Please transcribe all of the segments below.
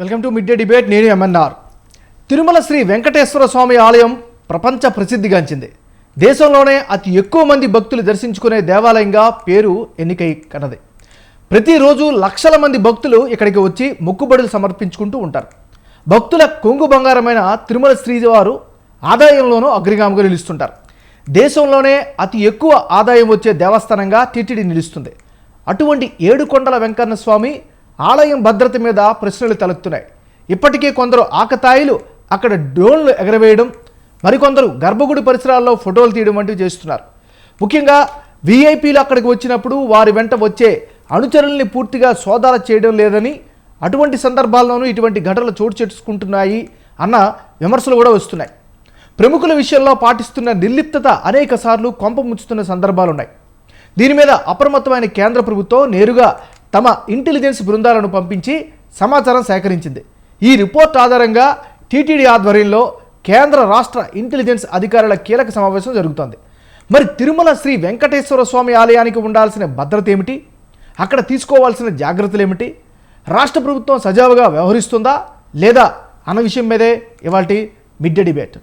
Welcome to mid day debate నేను M N R Tirumala Sri Venkateswara Swami ఆలయం ప్రపంచ ప్రసిద్ధిగాంచింది. దేశంలోనే అతి ఎక్కువ మంది భక్తులు దర్శించుకునే దేవాలయంగా పేరు ఎన్నికై కన్నది. ప్రతిరోజు లక్షల మంది భక్తులు ఇక్కడికి వచ్చి మొక్కుబడులు సమర్పించుకుంటూ ఉంటారు. భక్తుల కొంగు బంగారమైన తిరుమల శ్రీవారు ఆదాయంలోనూ అగ్రగామిగా నిలుస్తుంటారు. దేశంలోనే అతి ఎక్కువ ఆదాయం వచ్చే దేవస్థానంగా టీటీడీ నిలుస్తుంది. అటువంటి ఏడుకొండల వెంకన్న స్వామి ఆలయం భద్రత మీద ప్రశ్నలు తలెత్తున్నాయి. ఇప్పటికే కొందరు ఆకతాయిలు అక్కడ డ్రోన్లు ఎగరవేయడం మరికొందరు గర్భగుడి పరిసరాల్లో ఫోటోలు తీయడం వంటివి చేస్తున్నారు. ముఖ్యంగా వీఐపీలు అక్కడికి వచ్చినప్పుడు వారి వెంట వచ్చే అనుచరుల్ని పూర్తిగా సోదాల చేయడం లేదని అటువంటి సందర్భాల్లోనూ ఇటువంటి ఘటనలు చోటు చేసుకుంటున్నాయి అన్న విమర్శలు కూడా వస్తున్నాయి. ప్రముఖుల విషయంలో పాటిస్తున్న నిర్లిప్తత అనేక సార్లు కొంప ముంచుతున్న సందర్భాలున్నాయి. దీని మీద అప్రమత్తమైన కేంద్ర ప్రభుత్వం నేరుగా తమ ఇంటెలిజెన్స్ బృందాలను పంపించి సమాచారం సేకరించింది. ఈ రిపోర్ట్ ఆధారంగా టీటీడీ ఆధ్వర్యంలో కేంద్ర రాష్ట్ర ఇంటెలిజెన్స్ అధికారుల కీలక సమావేశం జరుగుతోంది. మరి తిరుమల శ్రీ వెంకటేశ్వర స్వామి ఆలయానికి ఉండాల్సిన భద్రత ఏమిటి? అక్కడ తీసుకోవాల్సిన జాగ్రత్తలు ఏమిటి? రాష్ట్ర ప్రభుత్వం సజావుగా వ్యవహరిస్తుందా? లేదా అన్న విషయం మీదే ఇవాటి మిడ్డే డిబేట్.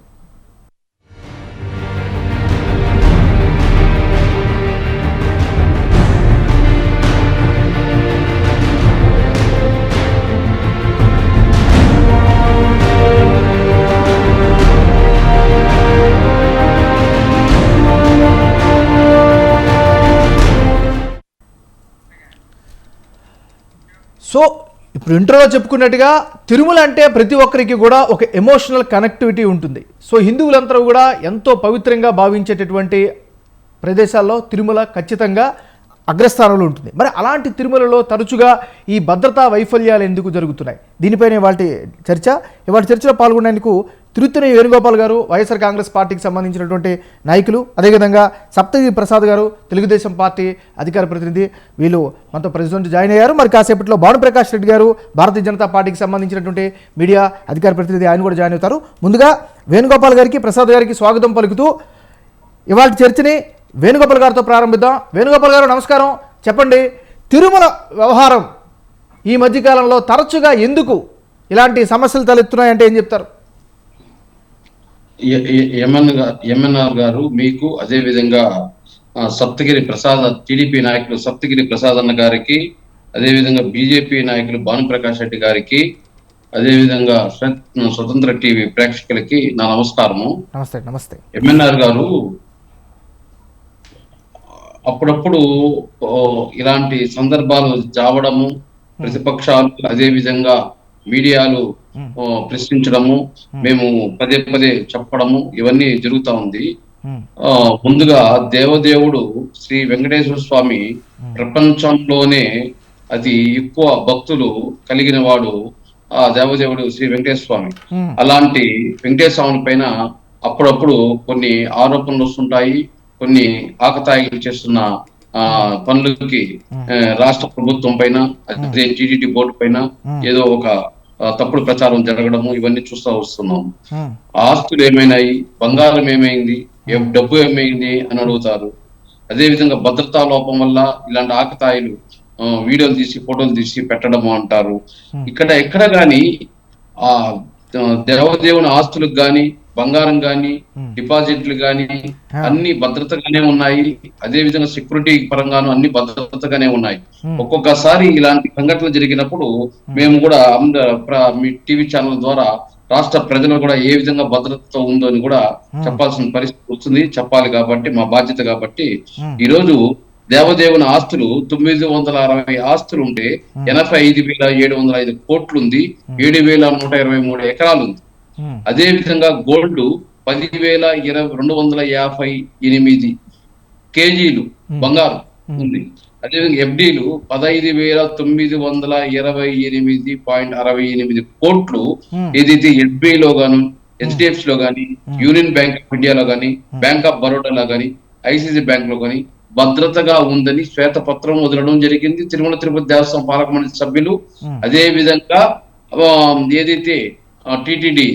సో ఇప్పుడు ఇంట్రోలో చెప్పుకున్నట్టుగా తిరుమల అంటే ప్రతి ఒక్కరికి కూడా ఒక ఎమోషనల్ కనెక్టివిటీ ఉంటుంది. సో హిందువులందరూ కూడా ఎంతో పవిత్రంగా భావించేటటువంటి ప్రదేశాల్లో తిరుమల ఖచ్చితంగా అగ్రస్థానంలో ఉంటుంది. మరి అలాంటి తిరుమలలో తరచుగా ఈ భద్రతా వైఫల్యాలు ఎందుకు జరుగుతున్నాయి? దీనిపైన వాటి చర్చ ఇవాటి చర్చలో పాల్గొనేందుకు తిరుత్తని వేణుగోపాల్ గారు వైఎస్ఆర్ కాంగ్రెస్ పార్టీకి సంబంధించినటువంటి నాయకులు. అదేవిధంగా సప్తగిరి ప్రసాద్ గారు తెలుగుదేశం పార్టీ అధికార ప్రతినిధి. వీళ్ళు మనతో ప్రెసిడెంట్ జాయిన్ అయ్యారు. మరి కాసేపట్లో భానుప్రకాష్ రెడ్డి గారు భారతీయ జనతా పార్టీకి సంబంధించినటువంటి మీడియా అధికార ప్రతినిధి ఆయన కూడా జాయిన్ అవుతారు. ముందుగా వేణుగోపాల్ గారికి ప్రసాద్ గారికి స్వాగతం పలుకుతూ ఇవాళ చర్చని వేణుగోపాల్ గారితో ప్రారంభిద్దాం. వేణుగోపాల్ గారు నమస్కారం. చెప్పండి తిరుమల వ్యవహారం ఈ మధ్యకాలంలో తరచుగా ఎందుకు ఇలాంటి సమస్యలు తలెత్తున్నాయంటే ఏం చెప్తారు? ఎంఎన్ఆర్ గారు మీకు అదే విధంగా సప్తగిరి ప్రసాద్ టీడీపీ నాయకులు సప్తగిరి ప్రసాద్ అన్న గారికి అదే విధంగా బీజేపీ నాయకులు భానుప్రకాష్ రెడ్డి గారికి అదే విధంగా స్వ- స్వతంత్ర టీవీ ప్రేక్షకులకి నా నమస్కారము. నమస్తే నమస్తే. ఎంఎన్ఆర్ గారు అప్పుడప్పుడు ఇలాంటి సందర్భాలు జావడము ప్రతిపక్షాలు అదే విధంగా మీడియాలు ప్రశ్నించడము మేము. పదే పదే చెప్పడము ఇవన్నీ జరుగుతా ఉంది. ముందుగా దేవదేవుడు శ్రీ వెంకటేశ్వర స్వామి ప్రపంచంలోనే అతి ఎక్కువ భక్తులు కలిగిన వాడు ఆ దేవదేవుడు శ్రీ వెంకటేశ్వర స్వామి. అలాంటి వెంకటేశ్వర స్వామి పైన అప్పుడప్పుడు కొన్ని ఆరోపణలు వస్తుంటాయి కొన్ని ఆకతాయిలు చేస్తున్న పనులకి రాష్ట్ర ప్రభుత్వం పైన అదే బోర్డు పైన ఏదో ఒక తప్పుడు ప్రచారం జరగడము ఇవన్నీ చూస్తూ వస్తున్నాం. ఆస్తులు ఏమైనాయి? బంగారం ఏమైంది? డబ్బు ఏమైంది అని అడుగుతారు. అదే విధంగా భద్రతా లోపం వల్ల ఇలాంటి ఆకతాయిలు వీడియోలు తీసి ఫోటోలు తీసి పెట్టడము అంటారు. ఇక్కడ ఎక్కడ గాని ఆ ఆ, దేవదేవుని ఆస్తులకు గాని బంగారం గాని డిపాజిట్లు గాని అన్ని భద్రతగానే ఉన్నాయి. అదే విధంగా సెక్యూరిటీ పరంగాను అన్ని భద్రతగానే ఉన్నాయి. ఒక్కొక్కసారి ఇలాంటి సంఘటనలు జరిగినప్పుడు మేము కూడా మీ టీవీ ఛానల్ ద్వారా రాష్ట్ర ప్రజలు కూడా ఏ విధంగా భద్రతతో ఉందో అని కూడా చెప్పాల్సిన పరిస్థితి వస్తుంది. చెప్పాలి కాబట్టి మా బాధ్యత కాబట్టి. ఈ రోజు దేవదేవుని ఆస్తులు తొమ్మిది వందల అరవై ఆస్తులు ఉంటే ఎనభై ఐదు వేల ఏడు వందల ఐదు కోట్లు ఉంది ఏడు వేల నూట ఇరవై మూడు ఎకరాలు ఉంది అదే విధంగా గోల్డ్ పదివేల ఇరవై రెండు వందల యాభై ఎనిమిది కేజీలు బంగారం ఉంది. అదేవిధంగా ఎఫ్డీలు పదహైదు వేల తొమ్మిది వందల ఇరవై ఎనిమిది పాయింట్ అరవై ఎనిమిది కోట్లు Hmm. ఏదైతే SBI లో గాను హెచ్డిఎఫ్సి లో గాని యూనియన్ బ్యాంక్ ఆఫ్ ఇండియాలో గాని బ్యాంక్ ఆఫ్ బరోడాలో గాని ఐసిసి బ్యాంక్లో గాని భద్రతగా ఉందని శ్వేతపత్రం వదలడం జరిగింది. తిరుమల తిరుపతి దేవస్థానం పాలక మండలి సభ్యులు. Hmm. అదే విధంగా ఏదైతే టిటిడి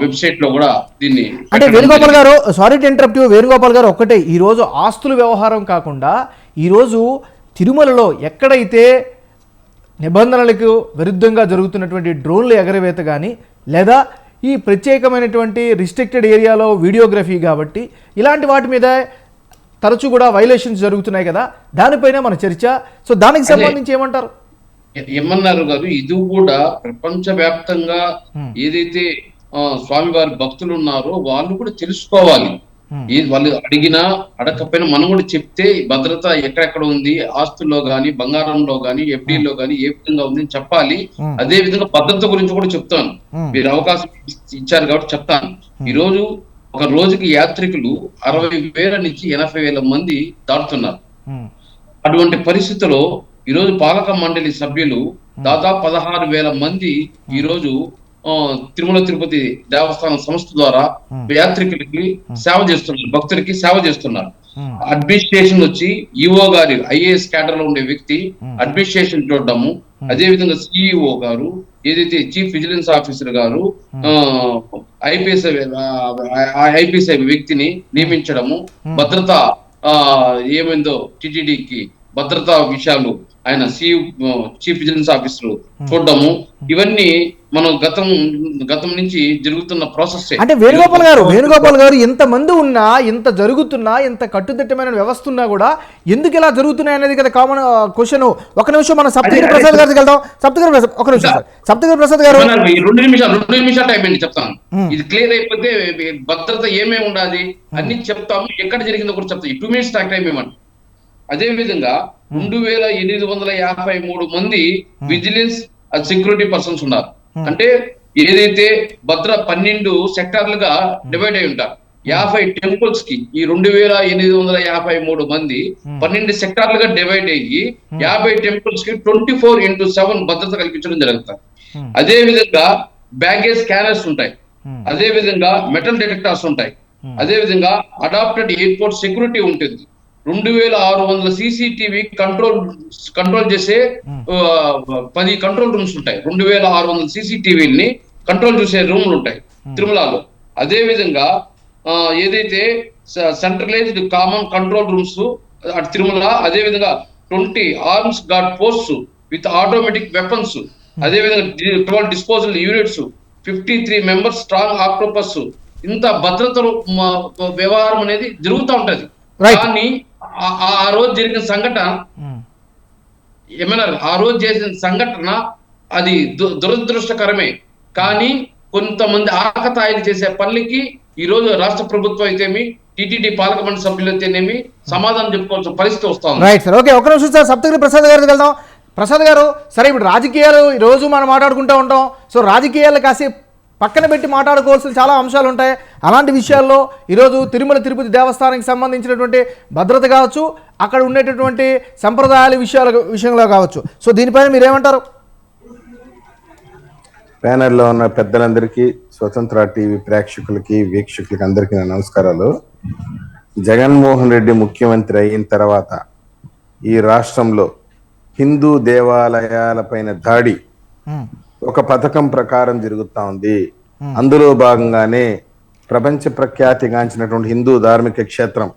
వెబ్సైట్లో కూడా దీన్ని అంటే వేణుగోపాల్ గారు సారీ టు ఇంటరప్ట్ వేణుగోపాల్ గారు ఒక్కటే ఈరోజు ఆస్తుల వ్యవహారం కాకుండా ఈరోజు తిరుమలలో ఎక్కడైతే నిబంధనలకు విరుద్ధంగా జరుగుతున్నటువంటి డ్రోన్ల ఎగరవేత కానీ లేదా ఈ ప్రత్యేకమైనటువంటి రిస్ట్రిక్టెడ్ ఏరియాలో వీడియోగ్రఫీ కాబట్టి ఇలాంటి వాటి మీద తరచూ కూడా వైలేషన్స్ జరుగుతున్నాయి కదా దానిపైన మన చర్చ. సో దానికి సంబంధించి ఏమంటారు? ఏమన్నారు గారు ఇది కూడా ప్రపంచ వ్యాప్తంగా Hmm. ఏదైతే స్వామివారి భక్తులు ఉన్నారో వాళ్ళు కూడా తెలుసుకోవాలి. వాళ్ళు అడిగినా అడగకపోయినా మనం కూడా చెప్తే భద్రత ఎక్కడెక్కడ ఉంది ఆస్తుల్లో గాని బంగారంలో గాని ఎఫ్డీలో గాని ఏ విధంగా ఉంది అని చెప్పాలి. అదే విధంగా భద్రత గురించి కూడా చెప్తాను. మీరు అవకాశం ఇచ్- ఇచ్చారు కాబట్టి చెప్తాను. ఈ రోజు ఒక రోజుకి యాత్రికులు అరవై వేల నుంచి ఎనభై వేల మంది దాటుతున్నారు. అటువంటి పరిస్థితుల్లో ఈరోజు పాలక మండలి సభ్యులు దాదాపు పదహారు వేల మంది ఈరోజు తిరుమల తిరుపతి దేవస్థానం సంస్థ ద్వారా యాత్రికులకి సేవ చేస్తున్నారు భక్తులకి సేవ చేస్తున్నారు. అడ్మినిస్ట్రేషన్ వచ్చి ఈఓ గారి ఐఏఎస్ క్యాడర్లో ఉండే వ్యక్తి అడ్మినిస్ట్రేషన్ చూడడము అదే విధంగా సిఇఓ గారు ఏదైతే చీఫ్ విజిలెన్స్ ఆఫీసర్ గారు ఐపీఎస్ ఐపీఎస్ వ్యక్తిని నియమించడము భద్రత ఆ, ఏమైందో టిటిడికి భద్రతా విషయాలు ఆయన సి చీఫ్ విజిలెన్స్ ఆఫీసర్ చూడడము ఇవన్నీ మనం గతం గతం నుంచి జరుగుతున్న ప్రాసెస్ అంటే వేణుగోపాల్ గారు వేణుగోపాల్ గారు ఇంత మంది ఉన్నా ఇంత జరుగుతున్నా ఇంత కట్టుదిట్టమైన వ్యవస్థ ఉన్నా కూడా ఎందుకు ఇలా జరుగుతున్నాయి అనేది కదా కామన్ క్వశ్చన్ ఒక నిమిషం మనం సప్తగిరి ప్రసాద్. గారికి వెళ్దాం సప్తగిరి ప్రసాద్ ఒక నిమిషం సార్. సప్తగిరి ప్రసాద్ గారు రెండు నిమిషాలు రెండు నిమిషాలు టైం అండి చెప్తాను. Hmm. ఇది క్లియర్ అయిపోతే భద్రత ఏమేమి ఉండాలి? అన్ని చెప్తాము ఎక్కడ జరిగిందో కూడా చెప్తాం టూ మినిట్స్ నాకు టైం ఇవ్వండి. అదే విధంగా రెండు వేల ఎనిమిది వందల యాభై మూడు మంది విజిలెన్స్ సెక్యూరిటీ పర్సన్స్ ఉన్నారు. అంటే ఏదైతే భద్ర పన్నెండు సెక్టార్లుగా డివైడ్ అయి ఉంటారు యాభై టెంపుల్స్కి ఈ రెండు వేల ఎనిమిది వందల యాభై మూడు మంది పన్నెండు సెక్టార్లుగా డివైడ్ అయ్యి యాభై టెంపుల్స్కి ట్వంటీ ఫోర్ ఇంటూ సెవెన్ భద్రత కల్పించడం జరుగుతుంది. అదే విధంగా బ్యాగేజ్ స్కానర్స్ ఉంటాయి. అదే విధంగా మెటల్ డిటెక్టర్స్ ఉంటాయి. అదే విధంగా అడాప్టెడ్ ఎయిర్పోర్ట్ సెక్యూరిటీ ఉంటుంది. రెండు వేల ఆరు వందల సీసీటీవీ కంట్రోల్ కంట్రోల్ చేసే పది కంట్రోల్ రూమ్స్ ఉంటాయి. రెండు వేల ఆరు వందల సీసీటీవీని కంట్రోల్ చేసే రూమ్లు ఉంటాయి తిరుమలలో. అదే విధంగా ఏదైతే సెంట్రలైజ్డ్ కామన్ కంట్రోల్ రూమ్స్ అటు తిరుమల అదే విధంగా twenty arms guard posts with automatic weapons అదే విధంగా twelve disposal units fifty three members strong octopus ఇంత భద్రత వ్యవహారం అనేది జరుగుతూ ఉంటది. కానీ ఆ- రోజు జరిగిన సంఘటన ఉమ్, ఏమన్నారు? ఆ రోజు చేసిన సంఘటన అది దురదృష్టకరమే. కానీ కొంతమంది ఆకతాయిలు చేసే పనులకి ఈ రోజు రాష్ట్ర ప్రభుత్వం అయితేమి టిటిడి పాలక మండలి సభ్యులు అయితేనేమి సమాధానం చెప్పుకోవాల్సిన పరిస్థితి వస్తా రైట్ సార్ ఓకే ఒక నిమిషం సార్. సప్తగిరి ప్రసాద్ గారికి వెళ్దాం ప్రసాద్ గారు సరే ఇప్పుడు రాజకీయాలు ఈ రోజు మనం మాట్లాడుకుంటూ ఉంటాం. సో రాజకీయాలు కాసేపు పక్కన పెట్టి మాట్లాడుకోవాల్సిన చాలా అంశాలు ఉంటాయి. అలాంటి విషయాల్లో ఈరోజు తిరుమల తిరుపతి దేవస్థానానికి సంబంధించినటువంటి భద్రత కావచ్చు అక్కడ ఉండేటటువంటి సంప్రదాయాల విషయాల విషయంలో కావచ్చు. సో దీనిపైన మీరు ఏమంటారు ప్యానెల్లో ఉన్న పెద్దలందరికీ స్వతంత్ర టీవీ ప్రేక్షకులకి వీక్షకులకి అందరికీ నా నమస్కారాలు. జగన్మోహన్ రెడ్డి ముఖ్యమంత్రి అయిన తర్వాత ఈ రాష్ట్రంలో హిందూ దేవాలయాలపైన దాడి ఒక పథకం ప్రకారం జరుగుతా ఉంది. అందులో భాగంగానే ప్రపంచ ప్రఖ్యాతిగాంచినటువంటి హిందూ ధార్మిక క్షేత్రం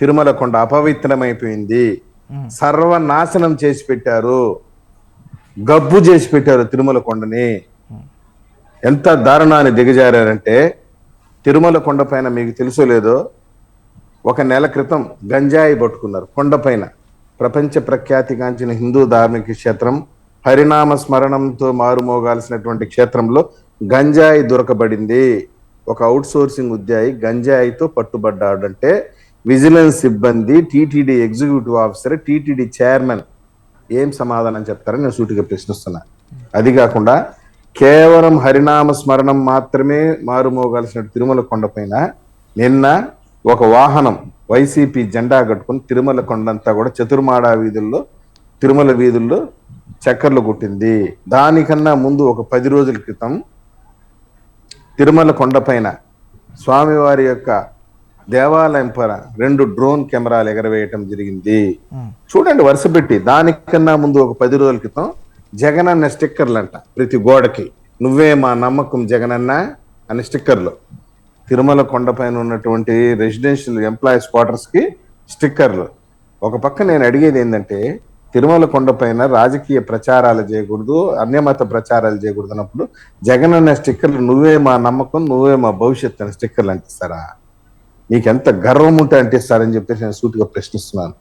తిరుమల కొండ అపవిత్రమైపోయింది సర్వనాశనం చేసి పెట్టారు. గబ్బు చేసి పెట్టారు తిరుమల కొండని ఎంత దారుణాన్ని దిగజారంటే తిరుమల కొండ పైన మీకు తెలుసో లేదో ఒక నెల క్రితం గంజాయి పట్టుకున్నారు కొండపైన ప్రపంచ ప్రఖ్యాతిగాంచిన హిందూ ధార్మిక క్షేత్రం హరినామ స్మరణంతో మారుమోగాల్సినటువంటి క్షేత్రంలో గంజాయి దొరకబడింది. ఒక అవుట్ సోర్సింగ్ ఉద్యాయి గంజాయితో పట్టుబడ్డాడంటే విజిలెన్స్ సిబ్బంది TTD executive officer TTD chairman ఏం సమాధానం చెప్తారని నేను సూటిగా ప్రశ్నిస్తున్నా. అది కాకుండా కేవలం హరినామ స్మరణం మాత్రమే మారుమోగాల్సిన తిరుమల కొండపైన నిన్న ఒక వాహనం వైసీపీ జెండా కట్టుకుని తిరుమల కొండంతా కూడా చతుర్మాడ వీధుల్లో తిరుమల వీధుల్లో చక్కర్లు కొట్టింది. దానికన్నా ముందు ఒక పది రోజుల క్రితం తిరుమల కొండపైన స్వామివారి యొక్క దేవాలయం పర రెండు డ్రోన్ కెమెరాలు ఎగరవేయటం జరిగింది. చూడండి వరుస పెట్టి. దానికన్నా ముందు ఒక పది రోజుల క్రితం జగనన్న స్టిక్కర్లు అంట ప్రతి గోడకి. నువ్వే మా నమ్మకం జగనన్న అనే స్టిక్కర్లు. తిరుమల కొండపైన ఉన్నటువంటి రెసిడెన్షియల్ ఎంప్లాయీస్ క్వార్టర్స్కి స్టిక్కర్లు. ఒక పక్క నేను అడిగేది ఏంటంటే తిరుమల కొండపైన రాజకీయ ప్రచారాలు చేయకూడదు అన్యమత ప్రచారాలు చేయకూడదు అన్నప్పుడు జగన్ అనే స్టిక్కర్లు నువ్వే మా నమ్మకం నువ్వే మా భవిష్యత్ అనే స్టిక్కర్లు అంటిస్తారా? నీకెంత గర్వం ఉంటే అంటిస్తారని చెప్పేసి నేను సూటిగా ప్రశ్నిస్తున్నాను.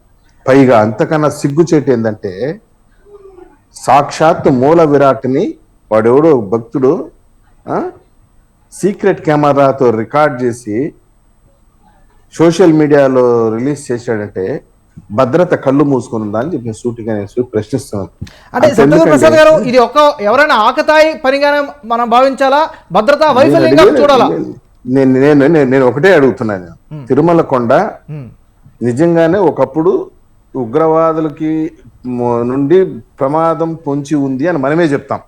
పైగా అంతకన్నా సిగ్గుచేటు ఏంటంటే సాక్షాత్ మూల విరాట్ని వాడెవడో భక్తుడు సీక్రెట్ కెమెరాతో రికార్డ్ చేసి సోషల్ మీడియాలో రిలీజ్ చేశాడంటే భద్రత కళ్ళు మూసుకొని ఉందా అని చెప్పి సూటిగా నేను ప్రశ్నిస్తున్నాను. అంటే సత్యదేవ్ ప్రసాద్ గారు ఇది ఒక ఎవరైనా ఆకతాయి పనిగానే మనం భావించాలా? భద్రతా వైఫల్యంగా చూడాలా? నేను నేను నేను- ఒకటే అడుగుతున్నాను తిరుమల కొండ నిజంగానే ఒకప్పుడు ఉగ్రవాదులకి నుండి ప్రమాదం పొంచి ఉంది అని మనమే చెప్తాం.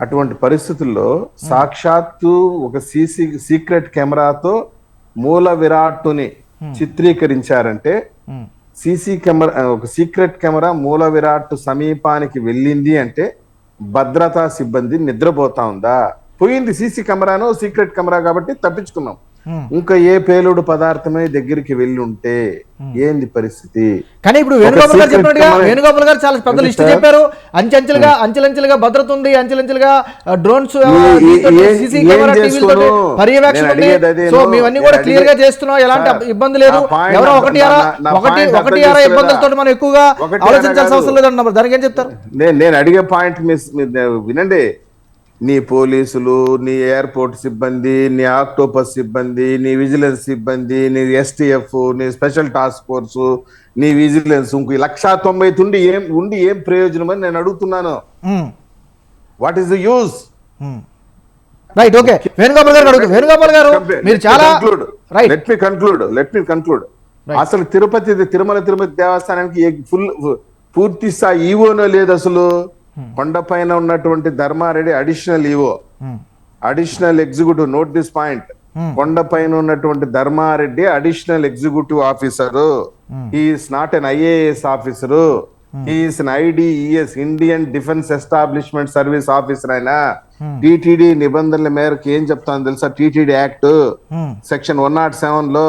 అటువంటి పరిస్థితుల్లో సాక్షాత్తు ఒక సీసీ సీక్రెట్ కెమెరాతో మూల విరాట్టుని చిత్రీకరించారంటే ఉమ్, సీసీ కెమెరా ఒక సీక్రెట్ కెమెరా మూల విరాట్ సమీపానికి వెళ్ళింది అంటే భద్రతా సిబ్బంది నిద్రపోతా ఉందా? పోయింది సీసీ కెమెరాను సీక్రెట్ కెమెరా కాబట్టి తప్పించుకున్నాం. ఇంకా ఏ పేలుడు పదార్థమే దగ్గరికి వెళ్ళి ఉంటే ఏంది పరిస్థితి? కానీ ఇప్పుడు వేణుగోపాల్ గారు చెప్పినట్టుగా వేణుగోపాల్ గారు చాలా పెద్ద లిస్ట్ సార్- చెప్పారు. అంచెంచెలుగా అంచెలంచెలుగా భద్రత ఉంది అంచెలంచెలుగా డ్రోన్స్ సీసీ కెమెరా? టీవీలతో పర్యవేక్షణ ఉంది సో. మేమన్నీ నేను కూడా క్లియర్గా చేస్తున్నాం ఎలాంటి ఇబ్బంది లేదు. ఎవరో ఒకటి ఒకటి ఒకటి అరా? ఇబ్బందులతో మనం ఎక్కువగా ఆలోచించాల్సిన అవసరం కాదు. లేదన్నారు దానికి ఏం చెప్తారు? నేను నేను అడిగే పాయింట్ మిస్ వినండి. నీ పోలీసులు నీ ఎయిర్పోర్ట్ సిబ్బంది నీ ఆక్టోపస్ సిబ్బంది నీ విజిలెన్స్ సిబ్బంది నీ ఎస్టీఎఫ్ నీ స్పెషల్ టాస్క్ ఫోర్స్ నీ విజిలెన్స్ ఇంకో లక్షా తొంభై తుండి ఏం ఉండి ఏం ప్రయోజనం అని నేను అడుగుతున్నాను. What is the use right okay Venugopal గారు వేణుగోపాల్ గారు మీరు చాలా right let me conclude let me conclude. అసలు తిరుపతి తిరుమల తిరుపతి దేవస్థానానికి ఫుల్ పూర్తి స్థాయి ఈవోనో లేదు అసలు. కొండపైన ఉన్నటువంటి Dharma Reddy additional EO additional executive note this point కొండపైన ఉన్నటువంటి Dharma Reddy additional executive officer is not an IAS officer is an IDES Indian defence establishment service officer ఆయన. టిటిడి నిబంధనల మేరకు ఏం చెప్తాను తెలుసా? TTD act section one not సెవెన్లో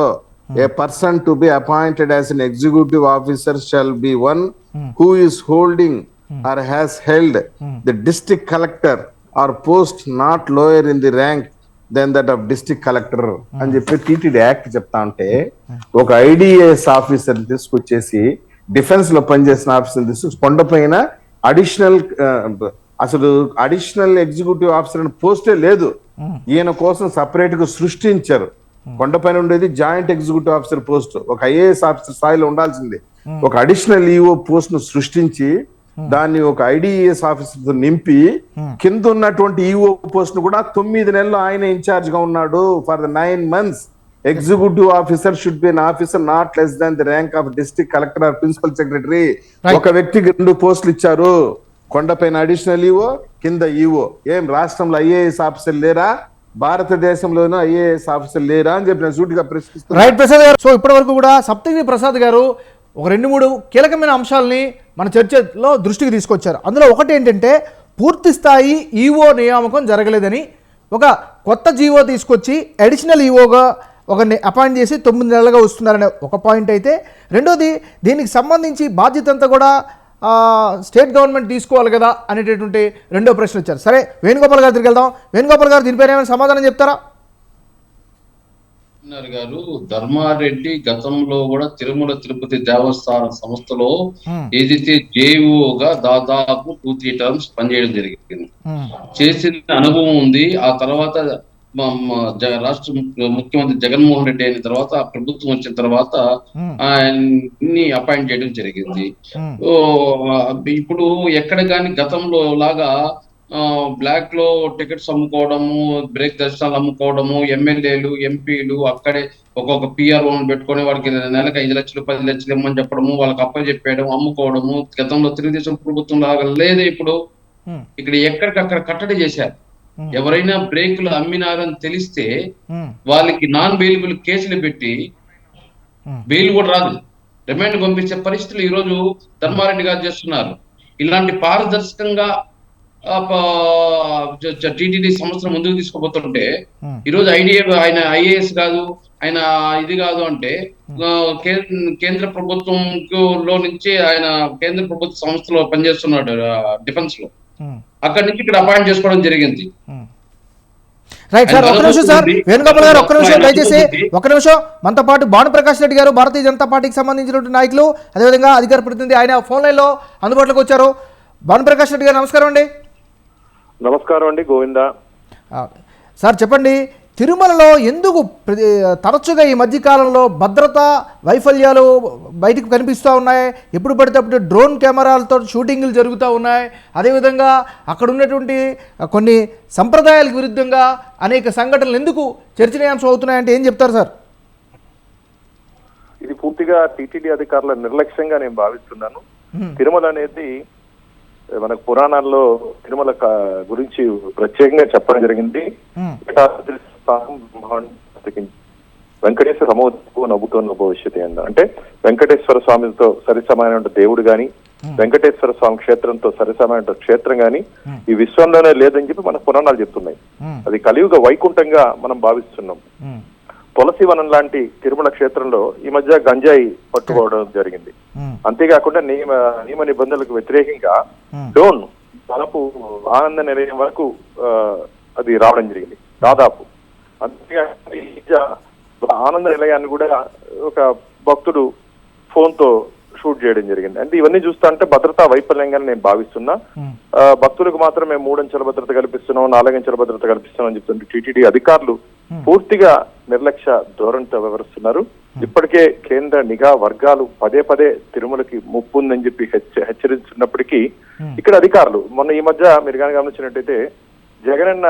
a person to be appointed as an executive officer shall be one who is holding or has held the district collector or post not lower in the rank then that of district collector అని చెప్పి TTD act చెప్తా ఉంటే ఒక IDS officer తీసుకొచ్చేసి డిఫెన్స్లో పనిచేసిన officer తీసుకు కొండపైన అడిషనల్ అసలు అడిషనల్ ఎగ్జిక్యూటివ్ ఆఫీసర్ అనే పోస్టే లేదు ఈయన కోసం సపరేట్గా సృష్టించారు. కొండపైన ఉండేది జాయింట్ ఎగ్జిక్యూటివ్ ఆఫీసర్ పోస్ట్ ఒక ఐఏఎస్ ఆఫీసర్ స్థాయిలో ఉండాల్సింది. ఒక అడిషనల్ ఈఓ పోస్ట్ను సృష్టించి దాన్ని ఒక ఐడిఎస్ ఆఫీసర్తో నింపి కింద ఉన్నటువంటి ఈఓ పోస్ట్ను కూడా తొమ్మిది నెలలు ఆయన ఇన్ఛార్జ్గా ఉన్నాడు for the nine months executive officer should be officer not less than the rank of district collector or principal secretary ఒక వ్యక్తికి రెండు పోస్టులు ఇచ్చారు. కొండపైన అడిషనల్ ఈఓ కింద ఈఓ. ఏం రాష్ట్రంలో ఐఏఎస్ ఆఫీసర్ లేరా? భారతదేశంలోనూ ఐఏఎస్ ఆఫీసర్ లేరా అని చెప్పి నేను సూటిగా ప్రశ్నిస్తున్నాను రైట్ ప్రసాద్ గారు. సో ఇప్పటి వరకు కూడా సప్తగిరి ప్రసాద్ గారు ఒక రెండు మూడు కీలకమైన అంశాలని మన చర్చలో దృష్టికి తీసుకొచ్చారు. అందులో ఒకటి ఏంటంటే పూర్తి స్థాయి ఈఓ నియామకం జరగలేదని ఒక కొత్త జీవో తీసుకొచ్చి అడిషనల్ ఈఓగా ఒక అపాయింట్ చేసి తొమ్మిది నెలలుగా వస్తున్నారనే ఒక పాయింట్ అయితే. రెండోది దీనికి సంబంధించి బాధ్యత అంతా కూడా స్టేట్ గవర్నమెంట్ తీసుకోవాలి కదా అనేటటువంటి రెండో ప్రశ్న వచ్చారు. సరే వేణుగోపాల్ గారి దగ్గరికి వెళ్దాం. వేణుగోపాల్ గారు దీనిపైన ఏమైనా సమాధానం చెప్తారా? కమిషనర్ గారు ధర్మారెడ్డి గతంలో కూడా తిరుమల తిరుపతి దేవస్థాన సంస్థలో. ఏదైతే జేఓగా దాదాపు టూ త్రీ టర్మ్స్ పనిచేయడం జరిగింది. చేసిన అనుభవం ఉంది. ఆ తర్వాత రాష్ట్ర ముఖ్య- ముఖ్యమంత్రి జగన్మోహన్ రెడ్డి అయిన తర్వాత ప్రభుత్వం వచ్చిన తర్వాత. ఆయన్ని అపాయింట్ చేయడం జరిగింది. ఇప్పుడు ఎక్కడ కానీ గతంలో లాగా బ్లాక్లో టికెట్స్ అమ్ముకోవడము బ్రేక్ దర్శనాలు అమ్ముకోవడము ఎమ్మెల్యేలు ఎంపీలు అక్కడే ఒక్కొక్క పిఆర్ పెట్టుకొని వాడికి నెలకు ఐదు లక్షలు పది లక్షలు ఇమ్మని చెప్పడము వాళ్ళకి అప్ప చెప్పేయడం అమ్ముకోవడము గతంలో తెలుగుదేశం ప్రభుత్వం లాగా లేదు ఇప్పుడు. ఇక్కడ ఎక్కడికక్కడ కట్టడి చేశారు. ఎవరైనా బ్రేకులు అమ్మినారని తెలిస్తే. వాళ్ళకి నాన్ బెయిలబుల్ కేసులు పెట్టి. బెయిల్ కూడా రాదు రిమాండ్ పంపించే పరిస్థితులు ఈ రోజు ధర్మారెడ్డి గారు చేస్తున్నారు ఇలాంటి పారదర్శకంగా టీటీడీ సంవత్సరం ముందుకు తీసుకుపోతుంటే Hmm. ఈ రోజు ఐడియా ఆయన ఐఏఎస్ కాదు ఆయన ఇది కాదు అంటే కేంద్ర ప్రభుత్వం లో నుంచి ఆయన కేంద్ర ప్రభుత్వ సంస్థలో పనిచేస్తున్నాడు డిఫెన్స్లో అక్కడి నుంచి ఇక్కడ అపాయింట్ చేసుకోవడం జరిగింది. రైట్ సార్ ఒక్క నిమిషం సార్. వేణుగోపాల్ గారు ఒక్క నిమిషం దయచేసి. ఒక్క నిమిషం. మనతో పాటు భానుప్రకాష్ రెడ్డి గారు భారతీయ జనతా పార్టీకి సంబంధించినటువంటి నాయకులు అదేవిధంగా అధికార ప్రతినిధి ఆయన ఫోన్ లైన్లో అందుబాటులోకి వచ్చారు. భానుప్రకాష్ రెడ్డి గారు నమస్కారం అండి. నమస్కారం అండి గోవింద. సార్ చెప్పండి తిరుమలలో ఎందుకు తరచుగా ఈ మధ్యకాలంలో భద్రతా వైఫల్యాలు బయటకు కనిపిస్తూ ఉన్నాయి? ఎప్పుడు పడితే అప్పుడు డ్రోన్ కెమెరాలతో షూటింగ్లు జరుగుతూ ఉన్నాయి. అదేవిధంగా అక్కడ ఉన్నటువంటి కొన్ని సంప్రదాయాలకు విరుద్ధంగా అనేక సంఘటనలు ఎందుకు చర్చనీయాంశం అవుతున్నాయంటే ఏం చెప్తారు సార్? ఇది పూర్తిగా టీటీడీ అధికారుల నిర్లక్ష్యంగా నేను భావిస్తున్నాను. తిరుమల అనేది మనకు పురాణాల్లో తిరుమల గురించి ప్రత్యేకంగా చెప్పడం జరిగింది. వెంకటేశ్వర సమూహకు నవ్వుతున్న భవిష్యత్తు ఏంద అంటే వెంకటేశ్వర స్వామితో సరిసమానమైన దేవుడు గాని వెంకటేశ్వర స్వామి క్షేత్రంతో సరిసమాన క్షేత్రం గాని ఈ విశ్వంలోనే లేదని చెప్పి మన పురాణాలు చెప్తున్నాయి. అది కలియుగ వైకుంఠంగా మనం భావిస్తున్నాం. తులసివనం లాంటి తిరుమల క్షేత్రంలో ఈ మధ్య గంజాయి పట్టుకోవడం జరిగింది మ్మ్. అంతేకాకుండా నియమ నియమ నిబంధనలకు వ్యతిరేకంగా Hmm. డోన్ దాదాపు ఆనంద నిలయం వరకు అది రావడం జరిగింది దాదాపు అంతేకాకుండా ఆనంద నిలయాన్ని కూడా ఒక భక్తుడు ఫోన్తో షూట్ చేయడం జరిగింది. అంటే ఇవన్నీ చూస్తా అంటే భద్రతా వైఫల్యంగా నేను భావిస్తున్నా. భక్తులకు మాత్రం మేము మూడంచెల భద్రత కల్పిస్తున్నాం నాలుగంచెల భద్రత కల్పిస్తున్నాం అని చెప్తుంటే టీటీడీ అధికారులు పూర్తిగా నిర్లక్ష్య ధోరణితో వ్యవహరిస్తున్నారు. ఇప్పటికే కేంద్ర నిఘా వర్గాలు పదే పదే తిరుమలకి ముప్పు ఉందని చెప్పి హెచ్చ- హెచ్చరిస్తున్నప్పటికీ ఇక్కడ అధికారులు మొన్న ఈ మధ్య మీరు కానీ గమనించినట్టయితే జగనన్న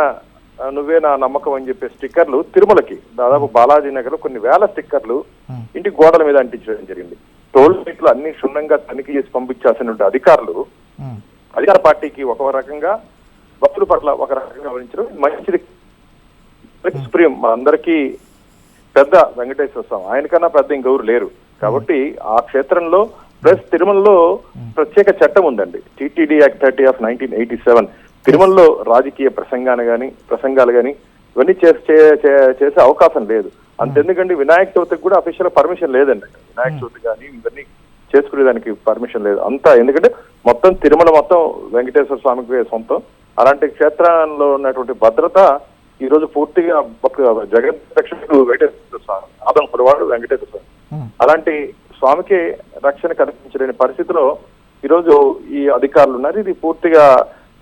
నువ్వే నా నమ్మకం అని చెప్పే స్టిక్కర్లు తిరుమలకి దాదాపు బాలాజీ నగర్ కొన్ని వేల స్టిక్కర్లు ఇంటి గోడల మీద అంటించడం జరిగింది. టోల్ గేట్లు అన్ని క్షుణ్ణంగా తనిఖీ చేసి పంపించాల్సిన అధికారులు. అధికార పార్టీకి ఒక రకంగా భక్తుల పట్ల ఒక రకంగా వ్యవహరించడం మంచిది. సుప్రీం మా అందరికీ పెద్ద వెంకటేశ్వర స్వామి. ఆయనకన్నా పెద్ద ఇంకెవరు లేరు. కాబట్టి ఆ క్షేత్రంలో ప్లస్ తిరుమలలో ప్రత్యేక చట్టం ఉందండి. TTD act thirty of nineteen eighty seven. తిరుమలలో రాజకీయ ప్రసంగాలు గాని ప్రసంగాలు గాని ఇవన్నీ చేసే అవకాశం లేదు. అంతెందుకండి వినాయక చవితికి కూడా అఫీషియల్ పర్మిషన్ లేదండి. వినాయక చవితి కానీ ఇవన్నీ చేసుకునేదానికి పర్మిషన్ లేదు. అంతా ఎందుకంటే మొత్తం తిరుమల మొత్తం వెంకటేశ్వర స్వామికి సొంతం. అలాంటి క్షేత్రంలో ఉన్నటువంటి భద్రత ఈ రోజు పూర్తిగా జగన్ రక్షకుడు వెంకటేశ్వర స్వామి ఆదం కురవాడు వెంకటేశ్వర స్వామి. అలాంటి స్వామికి రక్షణ కల్పించలేని పరిస్థితిలో ఈరోజు ఈ అధికారులు ఉన్నారు. ఇది పూర్తిగా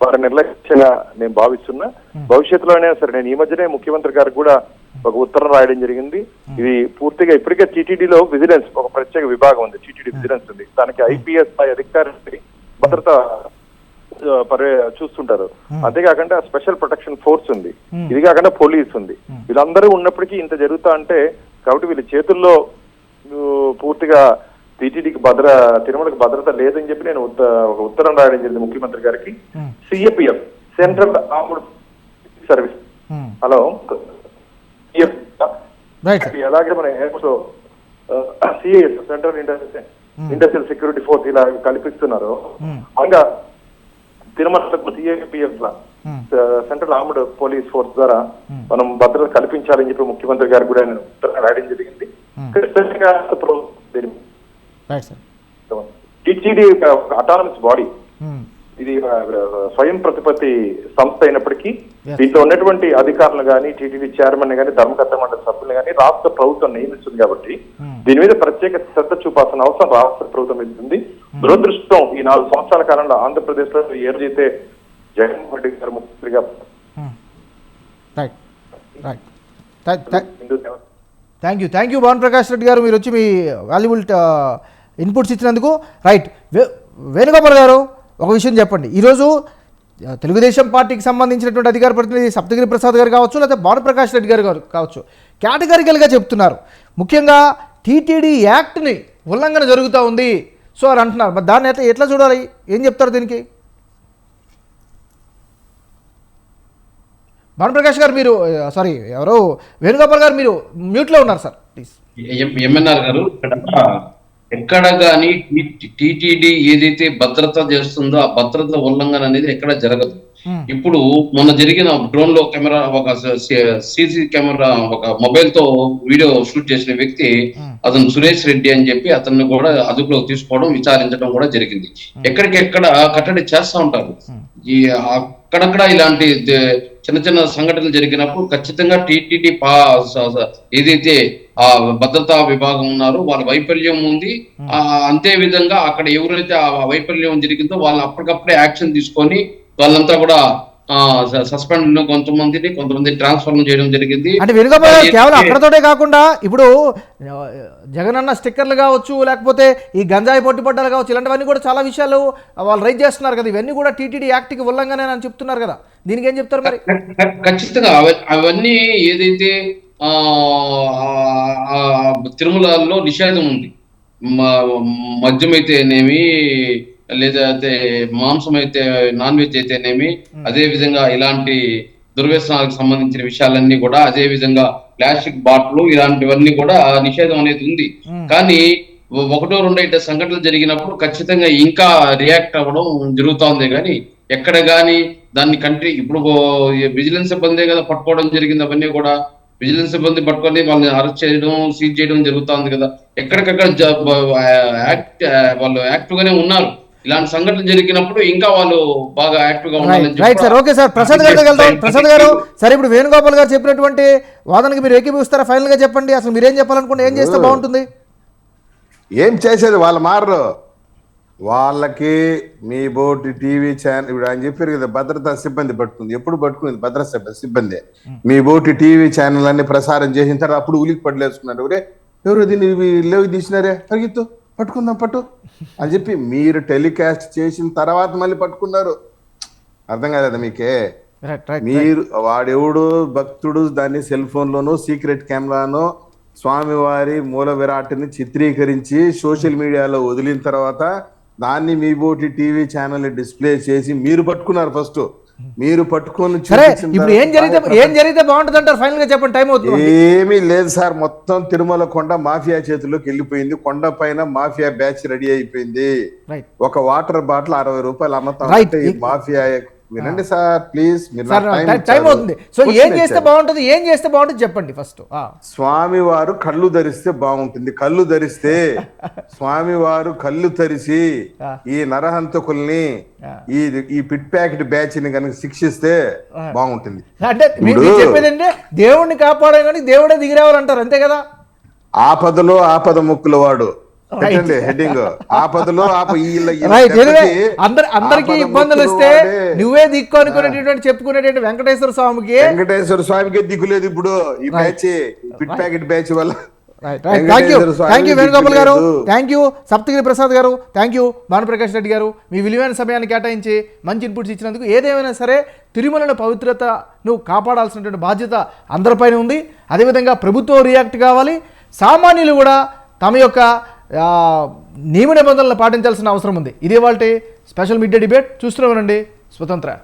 వారి నిర్లక్ష్యంగా నేను భావిస్తున్నా. భవిష్యత్తులో అయినా సరే నేను ఈ మధ్యనే ముఖ్యమంత్రి గారికి కూడా ఒక ఉత్తరం రాయడం జరిగింది. ఇది పూర్తిగా ఇప్పటికే టీటీడీలో విజిలెన్స్ ఒక ప్రత్యేక విభాగం ఉంది టీటీడీ విజిలెన్స్ ఉంది. దానికి ఐపీఎస్ అధికారి భద్రత పర్య చూస్తుంటారు. అంతేకాకుండా స్పెషల్ ప్రొటెక్షన్ ఫోర్స్ ఉంది. ఇది కాకుండా పోలీస్ ఉంది. వీళ్ళందరూ ఉన్నప్పటికీ ఇంత జరుగుతా అంటే కాబట్టి వీళ్ళ చేతుల్లో పూర్తిగా టీటీడీకి భద్ర తిరుమలకి భద్రత లేదని చెప్పి నేను ఒక ఉత్తరం రాయడం జరిగింది ముఖ్యమంత్రి గారికి. CAPF central armed service. Hello? అలాగే మన CIS central industrial industrial security force ఇలా కల్పిస్తున్నారు Hmm. ఇంకా తిరుమలకు సిఐపిఎఫ్ లా Hmm. Central armed police force ద్వారా మనం భద్రత కల్పించాలని చెప్పి ముఖ్యమంత్రి గారు కూడా నేను ఉత్తరం రాయడం జరిగింది Hmm. ఖచ్చితంగా టీటీడీ అటానమస్ బాడీ. ఇది స్వయం ప్రతిపత్తి సంస్థ అయినప్పటికీ. దీంట్లో ఉన్నటువంటి అధికారులు కానీ టీటీడీ చైర్మన్ గానీ ధర్మకర్త మండలి సభ్యులు కానీ రాష్ట్ర ప్రభుత్వం నియమిస్తుంది కాబట్టి Hmm. దీని మీద ప్రత్యేక శ్రద్ధ చూపాల్సిన అవసరం రాష్ట్ర ప్రభుత్వం ఉంది. దురదృష్టం ఈ నాలుగు సంవత్సరాల కాలంలో ఆంధ్రప్రదేశ్లో ఏదైతే జగన్మోహన్ రెడ్డి గారు ముఖ్యమంత్రిగా thank you thank you Bhanu Prakash Reddy గారు. మీరు వచ్చి మీ వాల్యుబుల్ ఇన్పుట్స్ ఇచ్చినందుకు. రైట్ వేణుగోపాల్ గారు. ఒక విషయం చెప్పండి. ఈరోజు తెలుగుదేశం పార్టీకి సంబంధించినటువంటి అధికార ప్రతినిధి సప్తగిరి ప్రసాద్ గారు కావచ్చు లేకపోతే భానుప్రకాష్ రెడ్డి గారు గారు కావచ్చు కేటగిరికల్గా చెప్తున్నారు. ముఖ్యంగా టీటీడీ యాక్ట్ని ఉల్లంఘన జరుగుతూ ఉంది. సో అని అంటున్నారు. మరి దాన్ని ఎట్లా ఎట్లా చూడాలి? ఏం చెప్తారు దీనికి? భానుప్రకాష్ గారు మీరు సారీ ఎవరో? వేణుగోపాల్ గారు మీరు మ్యూట్లో ఉన్నారు సార్. ప్లీజ్. ఎంఎన్ఆర్ గారు ఎక్కడ గాని టీటీడీ ఏదైతే భద్రత చేస్తుందో ఆ భద్రత ఉల్లంఘన అనేది ఎక్కడ జరగదు. ఇప్పుడు మొన్న జరిగిన డ్రోన్లో కెమెరా ఒక సీసీ కెమెరా ఒక మొబైల్తో వీడియో షూట్ చేసిన వ్యక్తి అతను సురేష్ రెడ్డి అని చెప్పి అతన్ని కూడా అదుపులోకి తీసుకోవడం విచారించడం కూడా జరిగింది. ఎక్కడికెక్కడ కట్టడి చేస్తా ఉంటారు. ఈ అక్కడక్కడ ఇలాంటి చిన్న చిన్న సంఘటనలు జరిగినప్పుడు ఖచ్చితంగా టీటీడీ పా ఏదైతే ఆ భద్రతా విభాగం ఉన్నారో వాళ్ళ వైఫల్యం ఉంది. ఆ అంతే విధంగా అక్కడ ఎవరైతే ఆ వైఫల్యం జరిగిందో వాళ్ళని అప్పటికప్పుడే యాక్షన్ తీసుకొని వాళ్ళంతా కూడా సస్పెండ్ కొంతమందిని కొంతమంది ట్రాన్స్ఫర్ చేయడం జరిగింది. అంటే ఏ- కేవలం అక్కడతోటే కాకుండా ఇప్పుడు జగనన్న స్టిక్కర్లు కావచ్చు లేకపోతే ఈ గంజాయి పొట్టిపడ్డాలు కావచ్చు ఇలాంటివన్నీ కూడా చాలా విషయాలు వాళ్ళు రైజ్ చేస్తున్నారు కదా. ఇవన్నీ కూడా టీటీడీ యాక్ట్కి ఉల్లంఘనే అని చెప్తున్నారు కదా. దీనికి ఏం చెప్తారు మరి? ఖచ్చితంగా అవ- అవన్నీ ఏదైతే తిరుమలలో నిషేధం ఉంది. మ- మద్యం అయితేనేమి లేదంటే మాంసం అయితే నాన్ వెజ్ అయితేనేమి అదే విధంగా ఇలాంటి దుర్వ్యసనాలకు సంబంధించిన విషయాలన్నీ కూడా అదే విధంగా ప్లాస్టిక్ బాటిల్ ఇలాంటివన్నీ కూడా నిషేధం అనేది ఉంది. కానీ ఒకటో రెండో ఇట్లా సంఘటనలు జరిగినప్పుడు ఖచ్చితంగా ఇంకా రియాక్ట్ అవ్వడం జరుగుతా ఉంది కానీ ఎక్కడ గాని దాన్ని కంట్రీ ఇప్పుడు విజిలెన్స్ సిబ్బంది కదా పట్టుకోవడం జరిగింది అవన్నీ కూడా. విజిలెన్స్ సిబ్బంది పట్టుకొని వాళ్ళని అరెస్ట్ చేయడం సీజ్ చేయడం జరుగుతుంది కదా. ఎక్కడికక్కడ యాక్ట్ వాళ్ళు యాక్టివ్ గానే ఉన్నారు. ఇలాంటి సంఘటనలు జరిగినప్పుడు ఇంకా వాళ్ళు బాగా యాక్టివ్గా ఉండాలని right sir okay sir Prasad గారితో వెళ్దాం. ప్రసాద్ గారు సరే ఇప్పుడు వేణుగోపాల్ గారు చెప్పినటువంటి వాదనకి మీరు ఏకీభవిస్తారా? ఫైనల్గా చెప్పండి. అసలు మీరేం చెప్పాలనుకుంటే ఏం చేస్తే బాగుంటుంది? ఏం చేసేది? వాళ్ళు మారరు. వాళ్ళకి మీ బోటి టీవీ ఛానల్ ఇప్పుడు ఆయన చెప్పారు కదా భద్రతా సిబ్బంది పట్టుకుంది. ఎప్పుడు పట్టుకుంది? భద్రతా సిబ్బ- సిబ్బంది. మీ బోటి టీవీ ఛానల్ అన్ని ప్రసారం చేసిన తర్వాత అప్పుడు ఉలికి పడలేసుకున్నారు ఒరే ఎవరు దీన్ని లేవి తీసినారే? పరిగెత్తు పట్టుకుందాం పట్టు. అని చెప్పి మీరు టెలికాస్ట్ చేసిన తర్వాత మళ్ళీ పట్టుకున్నారు. అర్థం కాలేదా మీకే? మీరు వాడెవడు? భక్తుడు దాన్ని సెల్ ఫోన్ లోనో సీక్రెట్ కెమెరానో స్వామివారి మూల విరాట్ని చిత్రీకరించి సోషల్ మీడియాలో వదిలిన తర్వాత దాన్ని మీ బోటి టీవీ ఛానల్ డిస్ప్లే చేసి మీరు పట్టుకున్నారు ఫస్ట్. మీరు పట్టుకొని సరే ఇప్పుడు ఏం జరిగితే ఏం జరిగితే బాగుంటుంది అంటారు ఫైనల్గా చెప్పండి టైం అవుతుంది. ఏమీ లేదు సార్ మొత్తం తిరుమల కొండ మాఫియా చేతుల్లోకి వెళ్ళిపోయింది. కొండ పైన మాఫియా బ్యాచ్ రెడీ అయిపోయింది. ఒక వాటర్ బాటిల్ అరవై రూపాయలు అమ్మతాం మాఫియా వినండి సార్ ప్లీజ్ టైం. అవుతుంది. సో ఏం చేస్తే. బాగుంటుంది? ఏం చేస్తే బాగుంటుంది చెప్పండి ఫస్ట్ స్వామివారు కళ్ళు ధరిస్తే బాగుంటుంది. కళ్ళు ధరిస్తే స్వామివారు కళ్ళు ఆ. ఈ నరహంతకుల్ని. ఈ ఈ పిట్ ప్యాకెట్ బ్యాచ్ని కనుక శిక్షిస్తే బాగుంటుంది. అంటే మీరు ఇప్పుడు- చెప్పేది అంటే దేవుడిని కాపాడే కానీ దేవుడే దిగిరావాలంటారు అంతే కదా? ఆపదలో ఆపద ముక్కుల వాడు హెడ్డింగ్ ఆపదలో ఆప అందరికీ ఇబ్బందులు వస్తే. నువ్వే దిక్కు అనుకునేటటువంటి చెప్పుకునేటువంటి వెంకటేశ్వర స్వామికి వెంకటేశ్వర స్వామికి దిక్కులేదు ఇప్పుడు. ఈ బ్యాచ్ పిట్ ప్యాకెట్ బ్యాచ్ వల్ల. థ్యాంక్ యూ థ్యాంక్ వేణుగోపాల్ గారు. థ్యాంక్ యూ సప్తగిరి ప్రసాద్ గారు. థ్యాంక్ యూ భానుప్రకాష్ రెడ్డి గారు. మీ విలువైన సమయాన్ని కేటాయించి మంచి ఇన్పుట్స్ ఇచ్చినందుకు ఏదేమైనా సరే తిరుమలను పవిత్రతను కాపాడాల్సినటువంటి బాధ్యత అందరిపైన ఉంది. అదేవిధంగా ప్రభుత్వం రియాక్ట్ కావాలి. సామాన్యులు కూడా తమ యొక్క నియమ నిబంధనలు పాటించాల్సిన అవసరం ఉంది. ఇదే వాళ్ళ స్పెషల్ మీడియా డిబేట్. చూస్తూనే స్వతంత్ర.